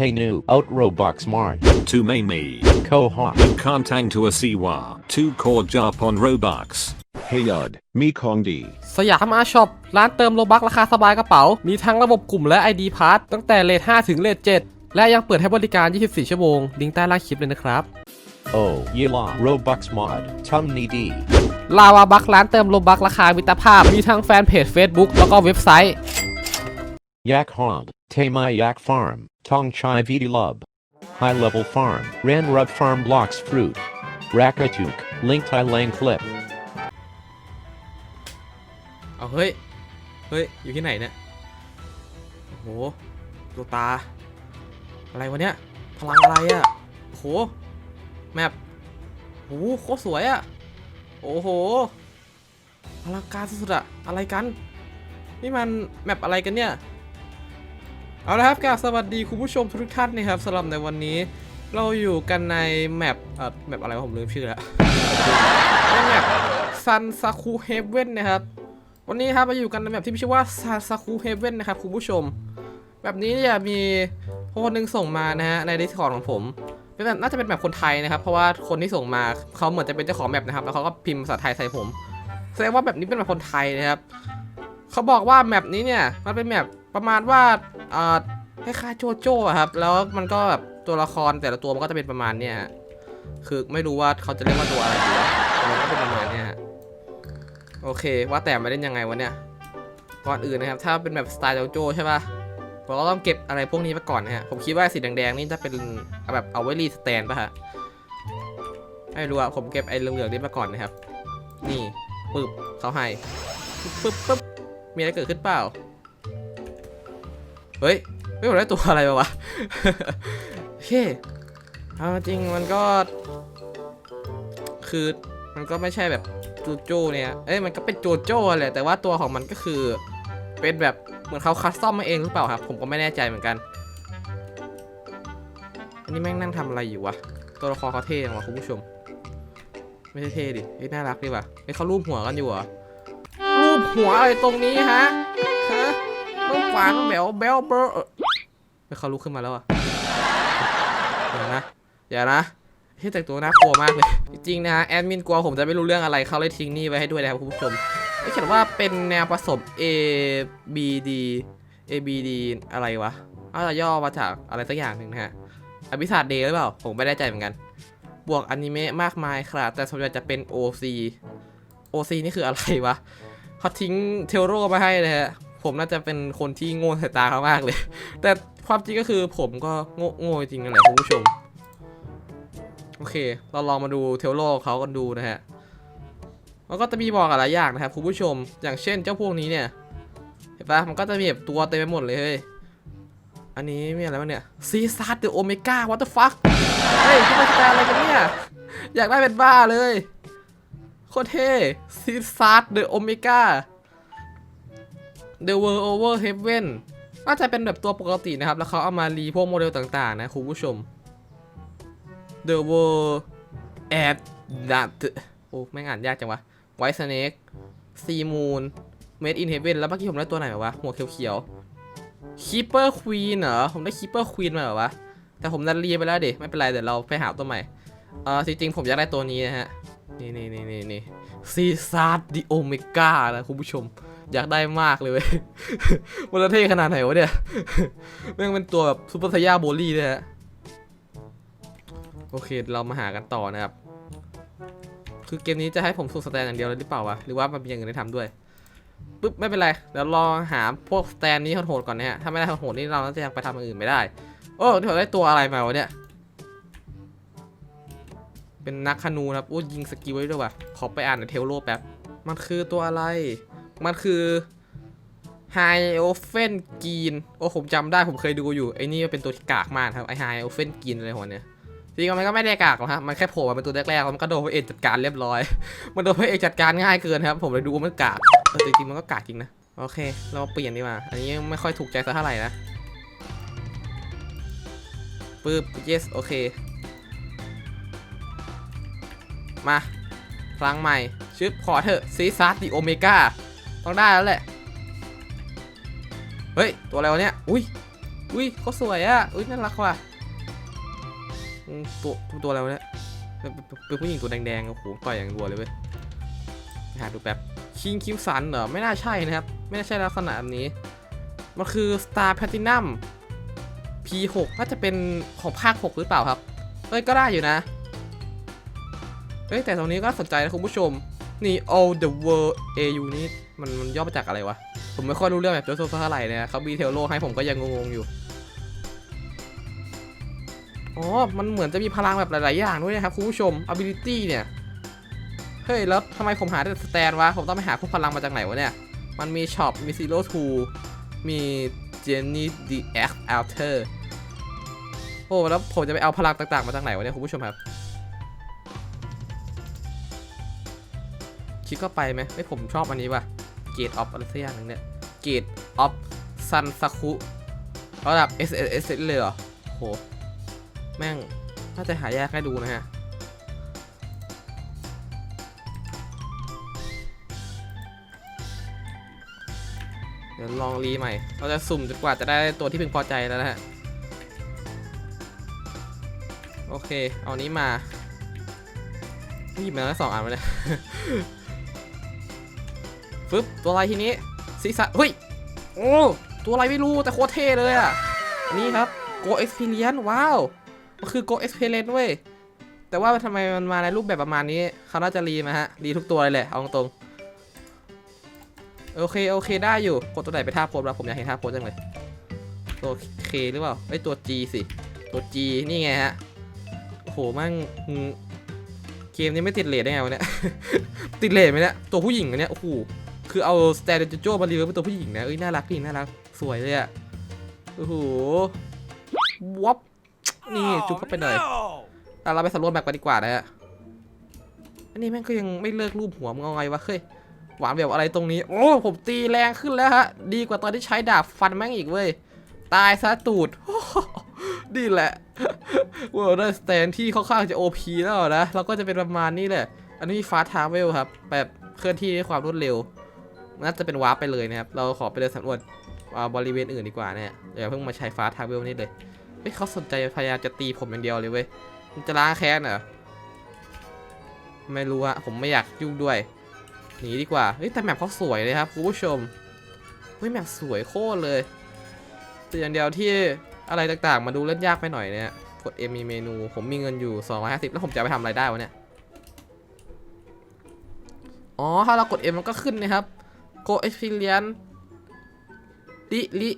Hey new out Robux Mart. To main me. Kohawk. Kantang to a Siwa. To core jump on Robux. เฮยอดมีของดีสยามอาช็อปร้านเติมโลบักราคาสบายกระเป๋า มีทั้งระบบกลุ่มและ ID p a s s ตั้งแต่เลท5ถึงเลท7และยังเปิดให้บริการ 24 ชั่วโมง ลิงก์ใต้ล่างคลิปเลยนะครับ Oh Yila Robux Mod. Tumni D. ลาวาบักร้านเติมโลบักราคามิตรภาพ มีทั้งแฟนเพจ Facebook แล้วก็เว็บไซต์ Yak Hog. Tamai Yak Farm. Tong Chai Vidi Lub. High Level Farm. Ran Rub Farm Blocks Fruit. Rakatuk. Link Thai Lang Clip. เอาเฮ้ย เฮ้ย อยู่ที่ไหนเนี่ย โอ้โหตัวตา อะไรวะเนี่ย พลังอะไรอะ่ะโอ้โห แมปโอ้โหโคตรสวยอะ่ะ โอ้โห พลังการสุดๆอะอะไรกัน นี่มันแมปอะไรกันเนี่ย เอาละครับกราบสวัสดีคุณผู้ชมทุกท่านนะครับสำหรับในวันนี้ เราอยู่กันในแมปเอ่อแมปอะไรวะผมลืมชื่อแล้วในแมปซันซาคูเฮเว่นนะครับ วันนี้ครับมาอยู่กันในแบบที่มีชื่อว่าซาซาคูเฮเว่นนะครับคุณผู้ชม แบบนี้เนี่ยมีคนหนึ่งส่งมานะฮะในดิสคอร์ของผมเป็นแบบน่าจะเป็นแบบคนไทยนะครับ เพราะว่าคนที่ส่งมาเขาเหมือนจะเป็นเจ้าของแบบนะครับ แล้วเขาก็พิมพ์ภาษาไทยใส่ผม แสดงว่าแบบนี้เป็นแบบคนไทยนะครับเขาบอกว่าแมปนี้เนี่ยมันเป็นแมป ประมาณว่าอ่าคล้ายๆโจโจ้อะครับ แล้วมันก็แบบตัวละครแต่ละตัวมันก็จะเป็นประมาณเนี้ยคือไม่รู้ว่าเขาจะเรียกว่าตัวอะไรดีมันก็เป็นประมาณเนี้ยฮะโอเค ว่าแต่มาเล่นยังไงวะเนี่ยก่อนอื่นนะครับ ถ้าเป็นแบบสไตล์โจโจ้ใช่ป่ะเราก็ต้องเก็บอะไรพวกนี้มาก่อนนะฮะ ผมคิดว่าสีแดงๆนี่จะเป็นแบบเอาไว้รีสแตนป่ะฮะไม่รู้อะผมเก็บไอ้เหลืองๆนี่มาก่อนนะครับ นี่ปึ๊บเขาให้ปึ๊บปึ๊บมีอะไรเกิดขึ้นเปล่า เฮ้ยไม่ผมได้ตัวอะไรมาวะโอเคเอาจริงมันก็ คือมันก็ไม่ใช่แบบโจโจ้เนี่ย เอ้ยมันก็เป็นโจโจ้แหละแต่ว่าตัวของมันก็คือเป็นแบบเหมือนเขาคัสตอมมาเองหรือเปล่าครับ ผมก็ไม่แน่ใจเหมือนกัน อันนี้แม่งนั่งทำอะไรอยู่วะ ตัวละครเขาเท่จังวะคุณผู้ชม ไม่ใช่เท่ดิเฮ้ยน่ารักดีว่ะเฮ้ยเขารูปหัวกันอยู่เหรอรูปหัวอะไรตรงนี้ฮะ ต้องฝันแบลแบลเบอร์เฮ้ยเขาลุกขึ้นมาแล้วอะอย่านะอย่านะที่แต่งตัวน่ากลัวมากเลย จริงๆนะฮะแอดมินกลัวผมจะไม่รู้เรื่องอะไรเขาเลยทิ้งนี่ไว้ให้ด้วยนะครับคุณผู้ชมไม่เขียนว่าเป็นแนวผสม A B D A B D อะไรวะน่าจะย่อมาจากอะไรสักอย่างหนึ่งนะฮะอภิษาเดย์หรือเปล่า ผมไม่แน่ใจเหมือนกัน บวกอนิเมะมากมายครับ แต่ส่วนใหญ่จะเป็น OC OC นี่คืออะไรวะเขาทิ้งเทโรมาให้เลยฮะ ผมน่าจะเป็นคนที่โง่สายตาเขามากเลย แต่ความจริงก็คือผมก็โง่โง่จริงนั่นแหละคุณผู้ชม โอเค เราลองมาดูเทลโลเขากันดูนะฮะมันก็จะมีบอกหลายอย่างนะครับคุณผู้ชม อย่างเช่นเจ้าพวกนี้เนี่ย เห็นปะมันก็จะมีแบบตัวเต็มไปหมดเลยเฮ้ย อันนี้มีอะไรบ้างเนี่ยซีซัสเดอะโอเมก้าวัตเตอร์ฟัคเฮ้ยที่มันแปลอะไรกันเนี่ย อยากได้เป็นบ้าเลย โคตรเท่ซีซัสเดอะโอเมก้า The World Over Heaven น่าจะเป็นแบบตัวปกตินะครับ แล้วเขาเอามารีพวกโมเดลต่างๆ นะคุณผู้ชม The World at that โอ้ไม่อ่านยากจังวะ White Snake Sea Moon Made in Heaven แล้วเมื่อกี้ผมได้ตัวไหนมาวะ หัวเขียวๆ Keeper Queen เหรอ ผมได้ Keeper Queen มาเหรอวะ แต่ผมนัดรีไปแล้วเด็ไม่เป็นไร เดี๋ยวเราไปหาตัวใหม่ เออจริงๆผมอยากได้ตัวนี้นะฮะ นี่นี่นี่นี่นี่ซีซาร์ดิโอเมกานะคุณผู้ชม อยากได้มากเลยเว้ยมันจะเท่ขนาดไหนวะเนี่ยแม่งเป็นตัวแบบซูเปอร์ไซย่าโบลี่เลยฮะโอเคเรามาหากันต่อนะครับ คือเกมนี้จะให้ผมสูดสแตนอย่างเดียวเลยหรือเปล่าวะ หรือว่ามันมีอย่างอื่นให้ทำด้วยปึ๊บไม่เป็นไรเดี๋ยวรอหาพวกสแตนนี้โหดก่อนนะฮะ ถ้าไม่ได้โหดนี่เราจะยังไปทำอย่างอื่นไม่ได้ โอ้เดี๋ยวได้ตัวอะไรมาวะเนี่ย เป็นนักคนูนะครับโอ้ยิงสกิลไว้ด้วยว่ะ ขอไปอ่านในเทลโลแป๊บ มันคือตัวอะไร มันคือไฮโอเฟนกีนโอ้ผมจำได้ผมเคยดูอยู่ ไอ้นี่เป็นตัวที่กากมากครับ ไอไฮโอเฟนกีนอะไรหัวเนี่ยจริงๆมันก็ไม่ได้กากหรอกฮะมันแค่โผล่มาเป็นตัวแรกๆมันก็โดนพระเอกจัดการเรียบร้อย มันโดนพระเอกจัดการง่ายเกินครับ ผมเลยดูมันกากแต่จริงๆมันก็กากจริงนะโอเค เรามาเปลี่ยนดีกว่า อันนี้ไม่ค่อยถูกใจสักเท่าไหร่นะปึ๊บ yes โอเค มา พลังใหม่ชึบขอเถอะซีซัสดิโอเมก้า ต้องได้แล้วแหละ เฮ้ย ตัวอะไรวะเนี่ย อุ้ย อุ้ยเขาสวยอะอุ้ยน่ารักว่ะตัวตัวอะไรวะเนี่ย เป็นผู้หญิงตัวแดงๆ โอ้โห ต่อยอย่างรัวเลยเว้ย หาดูแป๊บ คิงคิมสันเหรอ ไม่น่าใช่นะครับ ไม่น่าใช่ลักษณะแบบนี้ มันคือ Star Platinum P6 น่าจะเป็นของภาค 6 หรือเปล่าครับ เอ้ย ก็ได้อยู่นะ เอ้ย แต่ตรงนี้ก็สนใจนะคุณผู้ชม นี่ All the World AU นี่มันมันย่อมาจากอะไรวะ ผมไม่ค่อยรู้เรื่องแบบโจโซเท่าไหร่เนี่ยเขามีเทลโลให้ผมก็ยังงงๆอยู่ อ๋อ มันเหมือนจะมีพลังแบบหลาย ๆ อย่างด้วยนะครับคุณผู้ชม ability เนี่ย เฮ้ย แล้วทำไมผมหาแต่สแตนวะ ผมต้องไปหาพวกพลังมาจากไหนวะเนี่ย มันมีช็อป มี Zero Two มี Jenny the X Alter โอ้ แล้วผมจะไปเอาพลังต่าง ๆ มาจากไหนวะเนี่ยคุณผู้ชมครับ คิดก็ไปไหมไม่ผมชอบอันนี้ว่ะ Gate of อะไรสักอย่างหนึงเนี่ย Gate of Sun Saku ระดับ S S S เลยเหรอโหแม่งน่าจะหายากให้ดูนะฮะเดี๋ยวลองรีใหม่ เราจะสุ่มจนกว่าจะได้ตัวที่พึงพอใจแล้วนะฮะ โอเค เอานี้มาหยิบมาแล้วสองอันมาเนี่ย ฟึบตัวอะไรทีนี้ซีซ่าเฮ้ยโอ้ตัวอะไรไม่รู้แต่โคตรเท่เลยอะอันนี้ครับ Go Experience ว้าวมันคือ Go Experience เว้ยแต่ว่าทำไมมันมาในรูปแบบประมาณนี้เขาน่าจะรีมาฮะรีทุกตัวเลยแหละเอาตรงโอเคโอเคได้อยู่กดตัวไหนไปท่าโพสแล้วผมอยากเห็นท่าโพสจังเลยตัว K หรือเปล่าไอตัว G สิตัว G นี่ไงฮะโอ้โหมั่งเกมนี้ไม่ติดเลทได้ไงวะเนี่ยติดเลทไหมเนี่ยตัวผู้หญิงอันเนี้ยโอ้โห คือเอาสแตนโจโจมารีวิวเป็นตัวผู้หญิงนะ เอ้ย น่ารักดีน่ารัก สวยเลยอะโอ้โหวับนี่จุ๊บเข้าไปหน่อยแต่เราไปสำรวจแบบกันดีกว่านะฮะ อันนี้แม่งก็ยังไม่เลิกรูปหัวมึงเอาไงวะเฮ้ย หวานแบบอะไรตรงนี้ โอ้ ผมตีแรงขึ้นแล้วฮะ ดีกว่าตอนที่ใช้ดาบฟันแม่งอีกเว้ย ตายซะตูดนี่แหละ World of Stand ที่ค่อนข้างจะ OP แล้วนะ เราก็จะเป็นประมาณนี้แหละ อันนี้ฟาสทาเวลครับ แบบเคลื่อนที่ด้วยความรวดเร็ว น่าจะเป็นวาร์ปไปเลยนะครับ เราขอไปเดินสำรวจอ่าบริเวณอื่นดีกว่าเนี่ยอย่าเพิ่งมาใช้ฟ้าทาเวลนี่เลยเฮ้ยเขาสนใจพยายามจะตีผมอย่างเดียวเลยเว้ยมันจะล้างแค้นเหรอไม่รู้อะผมไม่อยากยุ่งด้วยหนีดีกว่าเฮ้ยแต่แมปเขาสวยเลยครับคุณผู้ชมเฮ้ยแมปสวยโคตรเลยแต่อย่างเดียวที่อะไรต่างๆ มาดูเล่นยากไปหน่อยเนี่ยกด M มีเมนู ผมมีเงินอยู่ 250 แล้วผมจะไปทำอะไรได้วะเนี่ย อ๋อ ถ้าเรากด M มันก็ขึ้นนะครับ Go Experience ลิลิ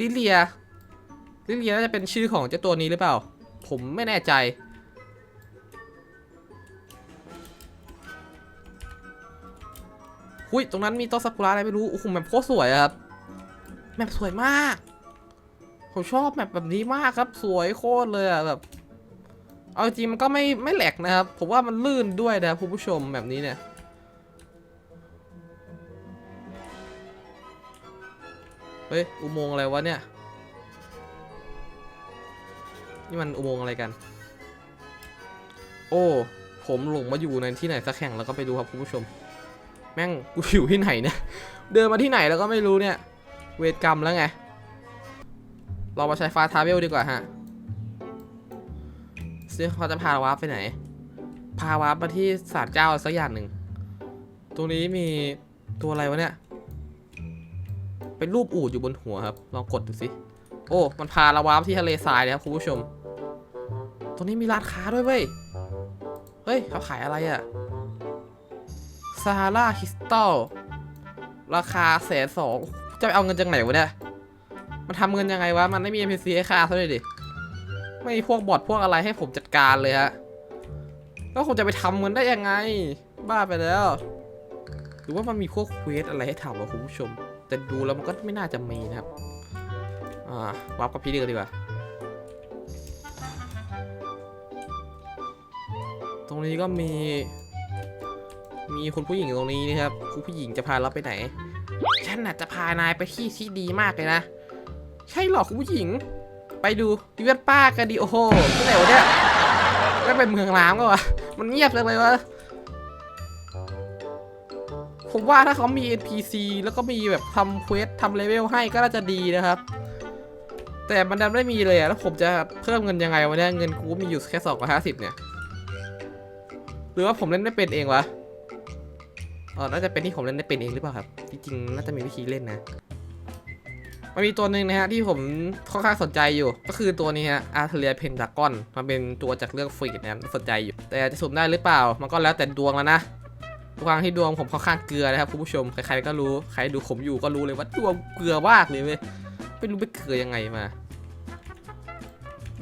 ลิเลียลิเลียน่าจะเป็นชื่อของเจ้าตัวนี้หรือเปล่า ผมไม่แน่ใจ หุยตรงนั้นมีต้นซากุระอะไรไม่รู้ โอ้โหแมปโคตรสวยครับ แมปสวยมาก ผมชอบแมปแบบนี้มากครับ สวยโคตรเลยอะแบบ เอาจริงมันก็ไม่ไม่แหลกนะครับ ผมว่ามันลื่นด้วยนะคุณผู้ชมแบบนี้เนี่ย เฮ้ย อุโมงค์อะไรวะเนี่ย นี่มันอุโมงค์อะไรกัน โอ้ ผมหลงมาอยู่ในที่ไหนสักแห่งแล้วก็ไปดูครับคุณผู้ชม แม่งกูอยู่ที่ไหนเนี่ย เดินมาที่ไหนแล้วก็ไม่รู้เนี่ย เวทกรรมแล้วไง เรามาใช้ฟาทาเวลดีกว่าฮะซึ่งเขาจะพาวาร์ปไปไหน พาวาร์ปมาที่ศาลเจ้าสักอย่างหนึ่ง ตรงนี้มีตัวอะไรวะเนี่ย เป็นรูปอูดอยู่บนหัวครับ ลองกดดูสิ โอ้ มันพาเราวาร์ปที่ทะเลทรายเลยครับคุณผู้ชม ตรงนี้มีร้านค้าด้วยเว้ย เฮ้ยเขาขายอะไรอะซาฮาราคริสตัลราคาแสนสองจะไปเอาเงินจากไหนวะเนี่ย มันทำเงินยังไงวะ มันไม่มี NPC ให้ค่าซะเลยดิ ไม่มีพวกบอทพวกอะไรให้ผมจัดการเลยฮะ แล้วผมจะไปทำเงินได้ยังไง บ้าไปแล้ว หรือว่ามันมีพวกเควสอะไรให้ทำวะคุณผู้ชม แต่ดูแล้วมันก็ไม่น่าจะมีนะครับ อ่าวาร์ปกับพี่เดือดีกว่า ตรงนี้ก็มี มีคุณผู้หญิงตรงนี้นะครับ คุณผู้หญิงจะพาเราไปไหน ฉันน่ะจะพานายไปที่ที่ดีมากเลยนะ ใช่หรอคุณผู้หญิง ไปดูดิเวนป้ากันดีโอ้โหที่ไหนวะเนี่ยไม่เป็นเมืองล้างก็วะมันเงียบจังเลยวะ ผมว่าถ้าเขามี NPC แล้วก็มีแบบทำเควสทำเลเวลให้ก็น่าจะดีนะครับ แต่มันดันไม่มีเลยอะแล้วผมจะเพิ่มเงินยังไงวะเนี่ยเงินกูมีอยู่แค่สองร้อยห้าสิบเนี่ย หรือว่าผมเล่นไม่เป็นเองวะอ๋อน่าจะเป็นที่ผมเล่นไม่เป็นเองหรือเปล่าครับ จริงๆน่าจะมีวิธีเล่นนะมันมีตัวหนึ่งนะฮะที่ผมค่อนข้างสนใจอยู่ ก็คือตัวนี้ฮะอาร์เทเรียเพนดากอนมันเป็นตัวจากเรื่องฟรีดนะสนใจอยู่ แต่จะสุ่มได้หรือเปล่า มันก็แล้วแต่ดวงแล้วนะ ทุกครั้งที่ดวงผมค่อนข้างเกลือนะครับคุณผู้ชม ใครๆก็รู้ ใครดูผมอยู่ก็รู้เลยว่าดวงเกลือมากเลยเว้ย ไม่รู้ไปเกลือยังไงมา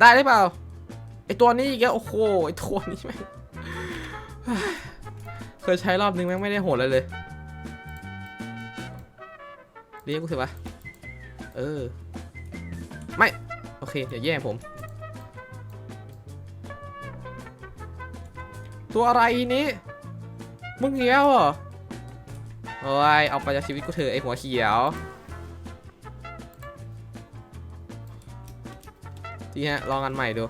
ได้หรือเปล่า ไอตัวนี้อีกแล้วโอ้โห ไอตัวนี้แม่งเคยใช้รอบนึงแม่งไม่ได้โหดเลยเลย เรียกกูเถอะวะ เออ ไม่ โอเค เดี๋ยวแย่งผม ตัวอะไรนี้ มึงเงี้ยวเหรอโอ้ยเอาไปจากชีวิตกูเถอะไอหัวเขียวทีฮะลองกันใหม่ดู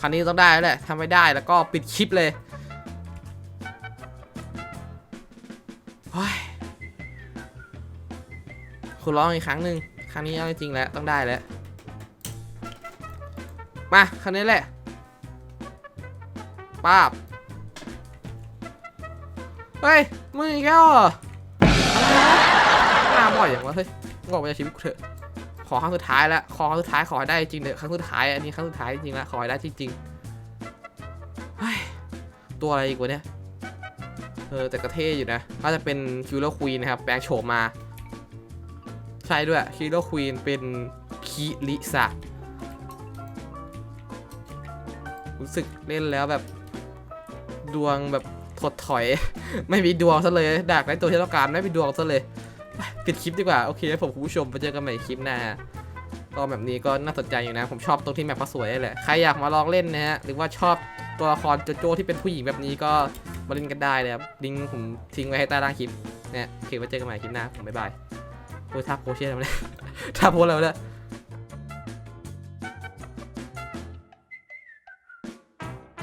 ครั้งนี้ต้องได้แล้วแหละถ้าไม่ได้แล้วก็ปิดคลิปเลยคุณลองอีกครั้งหนึ่งครั้งนี้เอาจริงๆแล้วต้องได้แล้ว มาครั้งนี้แหละป้าบ เฮ้ย มึงอีกแล้วเหรอหน้าบ่อยอย่างวะเฮ้ยมึงอกไปจากชีวิตกูเถอะ ขอครั้งสุดท้ายแล้วขอครั้งสุดท้ายขอให้ได้จริงเถอะครั้งสุดท้ายอันนี้ครั้งสุดท้ายจริงแล้วขอให้ได้จริงๆเฮ้ยตัวอะไรอีกวะเนี่ย เออแต่กระเท่อยู่นะน่าจะเป็นคิวเลอร์ควีนนะครับ แปลงโฉมมา ใช่ด้วยคิวเลอร์ควีนเป็นคิริสะรู้สึกเล่นแล้วแบบ ดวงแบบ ถดถอย ไม่มีดวงซะเลยดักในตัวที่ต้องการไม่มีดวงซะเลย ปิดคลิปดีกว่า โอเคผมคุณผู้ชมไปเจอกันใหม่คลิปหน้าก็แบบนี้ก็น่าสนใจอยู่นะ ผมชอบตรงที่แมปเขาสวยแหละ ใครอยากมาลองเล่นนะฮะ หรือว่าชอบตัวละครโจโจที่เป็นผู้หญิงแบบนี้ก็มาเล่นกันได้เลยครับลิงก์ผมทิ้งไว้ให้ใต้ล่างคลิปเนี่ยโอเคไว้เจอกันใหม่คลิปหน้าผมบ๊ายบายโอ้ยทักโพเช่แล้วเนี่ยทักโพแล้วเนี่ย